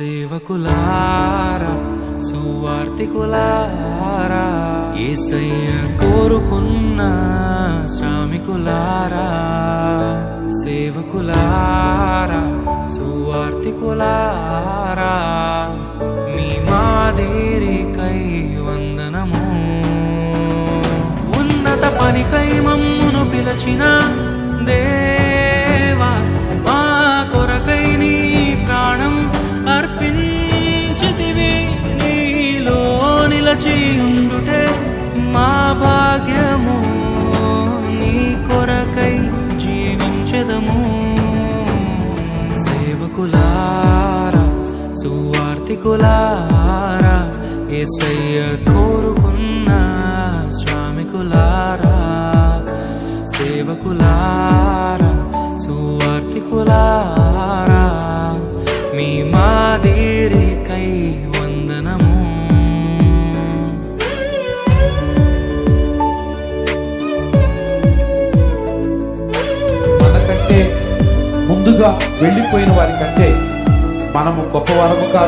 సేవకులారా సువార్తికులారా ఏసయ్య కోరుకున్న శ్రామికులారా సేవకులారా సువార్తికులారా ఉన్నత మమ్మును పిలచిన దేవా మా కొరకై నీ ప్రాణం అర్పించితివి. నీలో నిలచి ఉండుటే మా భాగ్యము నీ కొరకై జీవించదము. సేవకులారా సువార్తికులారా ఏసయ్య సేవకులారా సువార్తికులారా మీ మాదిరికై వందనము. మనకంటే ముందుగా వెళ్ళిపోయిన వారి కంటే మనము గొప్పవారము కాదు.